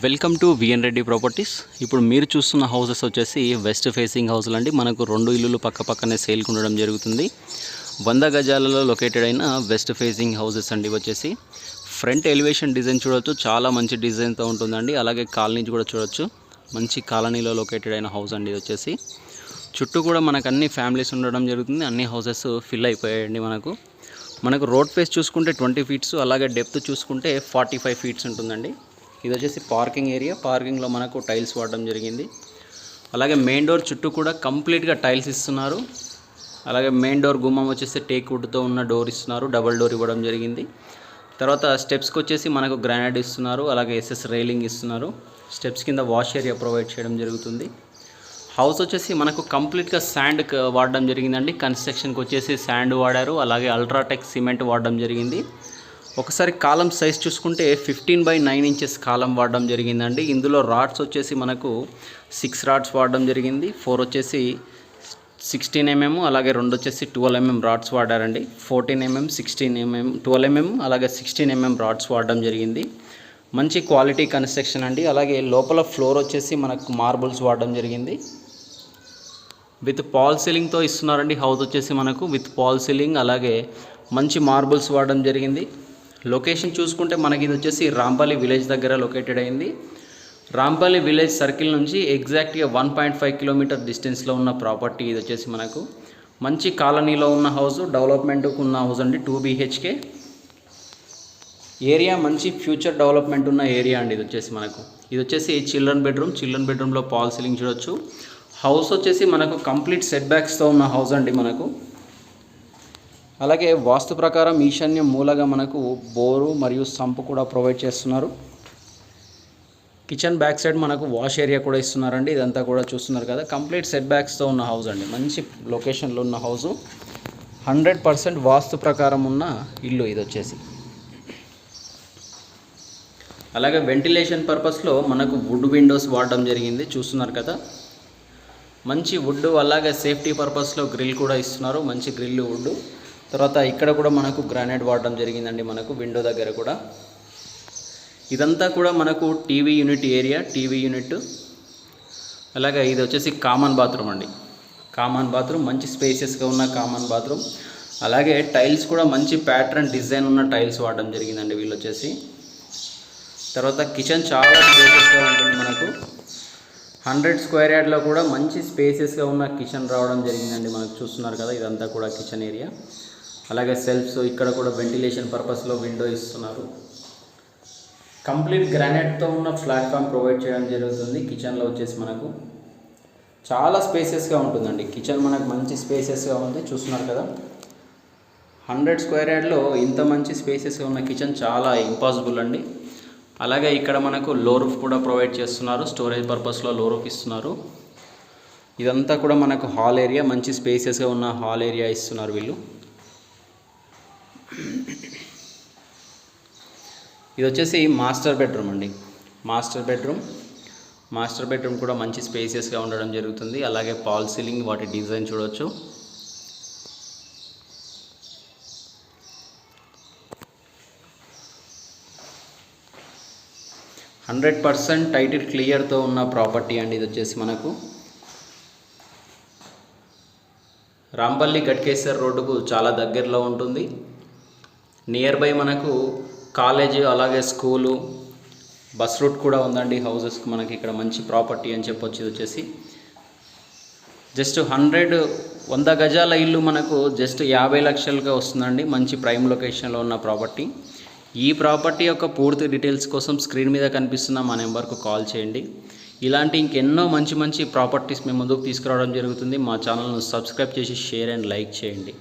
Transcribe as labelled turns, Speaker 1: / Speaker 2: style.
Speaker 1: Welcome to VN Reddy properties ఇప్పుడు మీరు చూస్తున్న హౌసెస్ వచ్చేసి వెస్ట్ ఫేసింగ్ హౌస్లు అండి. మనకు రెండు ఇల్లులు పక్క పక్కనే సేల్కి ఉండడం జరుగుతుంది. వంద గజాలలో లొకేటెడ్ అయిన వెస్ట్ ఫేసింగ్ హౌసెస్ అండి వచ్చేసి. ఫ్రంట్ ఎలివేషన్ డిజైన్ చూడొచ్చు. చాలా మంచి డిజైన్తో ఉంటుందండి. అలాగే కాలనీ కూడా చూడొచ్చు. మంచి కాలనీలో లొకేటెడ్ అయిన హౌస్ అండి వచ్చేసి. చుట్టూ కూడా మనకు అన్ని ఫ్యామిలీస్ ఉండడం జరుగుతుంది. అన్ని హౌసెస్ ఫిల్ అయిపోయాయండి మనకు. మనకు రోడ్ ఫేస్ చూసుకుంటే ట్వంటీ ఫీట్స్ అలాగే డెప్త్ చూసుకుంటే ఫార్టీ ఫైవ్ ఫీట్స్ ఉంటుందండి. ఇది వచ్చేసి పార్కింగ్ ఏరియా. పార్కింగ్లో మనకు టైల్స్ వాడడం జరిగింది. అలాగే మెయిన్ డోర్ చుట్టూ కూడా కంప్లీట్గా టైల్స్ ఇస్తున్నారు. అలాగే మెయిన్ డోర్ గుమ్మం వచ్చేసి టేక్ వుడ్తో ఉన్న డోర్ ఇస్తున్నారు. డబల్ డోర్ ఇవ్వడం జరిగింది. తర్వాత స్టెప్స్కి వచ్చేసి మనకు గ్రానైట్ ఇస్తున్నారు. అలాగే ఎస్ఎస్ రైలింగ్ ఇస్తున్నారు. స్టెప్స్ కింద వాష్ ఏరియా ప్రొవైడ్ చేయడం జరుగుతుంది. హౌస్ వచ్చేసి మనకు కంప్లీట్గా శాండ్ వాడడం జరిగిందండి. కన్స్ట్రక్షన్కి వచ్చేసి శాండ్ వాడారు. అలాగే అల్ట్రాటెక్ సిమెంట్ వాడడం జరిగింది. ఒకసారి కాలం సైజ్ చూసుకుంటే fifteen by nine inches column వాడడం జరిగిందండి. ఇందులో రాడ్స్ వచ్చేసి మనకు సిక్స్ రాడ్స్ వాడడం జరిగింది. ఫోర్ వచ్చేసి సిక్స్టీన్ ఎంఎం అలాగే రెండు వచ్చేసి ట్వెల్వ్ ఎంఎం రాడ్స్ వాడారండి. Fourteen mm sixteen mm twelve mm అలాగే సిక్స్టీన్ ఎంఎం రాడ్స్ వాడడం జరిగింది. మంచి క్వాలిటీ కన్స్ట్రక్షన్ అండి. అలాగే లోపల ఫ్లోర్ వచ్చేసి మనకు మార్బుల్స్ వాడడం జరిగింది. విత్ పాల్ సీలింగ్తో ఇస్తున్నారండి. హౌస్ వచ్చేసి మనకు విత్ పాల్ సీలింగ్ అలాగే మంచి మార్బుల్స్ వాడడం జరిగింది. లొకేషన్ చూసుకుంటే మనకి ఇది వచ్చేసి రాంపల్లి విలేజ్ దగ్గర లొకేటెడ్ అయింది. రాంపల్లి విలేజ్ సర్కిల్ నుంచి ఎగ్జాక్ట్గా వన్ పాయింట్ ఫైవ్ కిలోమీటర్ డిస్టెన్స్లో ఉన్న ప్రాపర్టీ ఇది వచ్చేసి మనకు. మంచి కాలనీలో ఉన్న హౌస్ డెవలప్మెంట్కు ఉన్న హౌస్ అండి టూ బీహెచ్కే ఏరియా మంచి ఫ్యూచర్ డెవలప్మెంట్ ఉన్న ఏరియా అండి ఇది వచ్చేసి మనకు. ఇది వచ్చేసి చిల్డ్రన్ బెడ్రూమ్ చిల్డ్రన్ బెడ్రూమ్లో పాల్ సీలింగ్ చూడొచ్చు. హౌస్ వచ్చేసి మనకు కంప్లీట్ సెట్ బ్యాక్స్తో ఉన్న హౌస్ అండి మనకు. అలాగే వాస్తు ప్రకారం ఈశాన్య మూలగా మనకు బోరు మరియు సంపు కూడా ప్రొవైడ్ చేస్తున్నారు. కిచెన్ బ్యాక్ సైడ్ మనకు వాష్ ఏరియా కూడా ఇస్తున్నారండి. ఇదంతా కూడా చూస్తున్నారు కదా. కంప్లీట్ సెట్ బ్యాక్స్తో ఉన్న హౌస్ అండి. మంచి లొకేషన్లో ఉన్న హౌస్ హండ్రెడ్ పర్సెంట్ వాస్తు ప్రకారం ఉన్న ఇల్లు ఇది వచ్చేసి. అలాగే వెంటిలేషన్ పర్పస్లో మనకు వుడ్ విండోస్ వాడడం జరిగింది. చూస్తున్నారు కదా. మంచి వుడ్ అలాగే సేఫ్టీ పర్పస్లో గ్రిల్ కూడా ఇస్తున్నారు. మంచి గ్రిల్ వుడ్ తర్వాత ఇక్కడ కూడా మనకు గ్రానైట్ వాడడం జరిగిందండి మనకు విండో దగ్గర కూడా. ఇదంతా కూడా మనకు TV unit area TV unit అలాగే ఇది వచ్చేసి కామన్ బాత్రూమ్ అండి. కామన్ బాత్రూమ్ మంచి స్పేసెస్గా ఉన్న కామన్ బాత్రూమ్ అలాగే టైల్స్ కూడా మంచి ప్యాటర్న్ డిజైన్ ఉన్న టైల్స్ వాడడం జరిగిందండి వీళ్ళు వచ్చేసి. తర్వాత కిచెన్ చాలా స్పేసెస్గా ఉంటుంది మనకు. హండ్రెడ్ స్క్వేర్ యార్డ్లో కూడా మంచి స్పేసెస్గా ఉన్న కిచెన్ రావడం జరిగిందండి మనకు చూస్తున్నారు కదా ఇదంతా కూడా కిచెన్ ఏరియా అలాగే సెల్ఫ్స్ ఇక్కడ కూడా వెంటిలేషన్ పర్పస్లో విండో ఇస్తున్నారు. కంప్లీట్ గ్రానైట్తో ఉన్న ప్లాట్ఫామ్ ప్రొవైడ్ చేయడం జరుగుతుంది. కిచెన్లో వచ్చేసి మనకు చాలా స్పేసెస్గా ఉంటుందండి. కిచెన్ మనకు మంచి స్పేసెస్గా ఉంది. చూస్తున్నారు కదా. హండ్రెడ్ స్క్వేర్ యార్డ్లో ఇంత మంచి స్పేసెస్గా ఉన్న కిచెన్ చాలా ఇంపాసిబుల్ అండి. అలాగే ఇక్కడ మనకు లో రూఫ్ కూడా ప్రొవైడ్ చేస్తున్నారు. స్టోరేజ్ పర్పస్లో లో రూఫ్ ఇస్తున్నారు. ఇదంతా కూడా మనకు హాల్ ఏరియా మంచి స్పేసెస్గా ఉన్న హాల్ ఏరియా ఇస్తున్నారు వీళ్ళు. ఇది వచ్చేసి మాస్టర్ బెడ్రూమ్ అండి. Master bedroom. మాస్టర్ బెడ్రూమ్ కూడా మంచి స్పేసియస్గా ఉండడం జరుగుతుంది. అలాగే పాల్ సీలింగ్ వాటి డిజైన్ చూడవచ్చు హండ్రెడ్ పర్సెంట్ టైటిల్ క్లియర్తో ఉన్న ప్రాపర్టీ అండి ఇది వచ్చేసి మనకు. రాంపల్లి గట్కేశ్వర్ రోడ్డుకు చాలా దగ్గరలో ఉంటుంది. నియర్ బై మనకు కాలేజీ అలాగే స్కూలు బస్ రూట్ కూడా ఉందండి. హౌసెస్కి మనకి ఇక్కడ మంచి ప్రాపర్టీ అని చెప్పొచ్చు ఇది వచ్చేసి. జస్ట్ హండ్రెడ్ వంద గజాల ఇల్లు మనకు జస్ట్ యాభై లక్షలుగా వస్తుందండి. మంచి ప్రైమ్ లొకేషన్లో ఉన్న ప్రాపర్టీ. ఈ ప్రాపర్టీ యొక్క పూర్తి డీటెయిల్స్ కోసం స్క్రీన్ మీద కనిపిస్తున్న మా నెంబర్కు కాల్ చేయండి. ఇలాంటి ఇంకెన్నో మంచి మంచి ప్రాపర్టీస్ మేము ముందుకు తీసుకురావడం జరుగుతుంది. మా ఛానల్ను సబ్స్క్రైబ్ చేసి షేర్ అండ్ లైక్ చేయండి.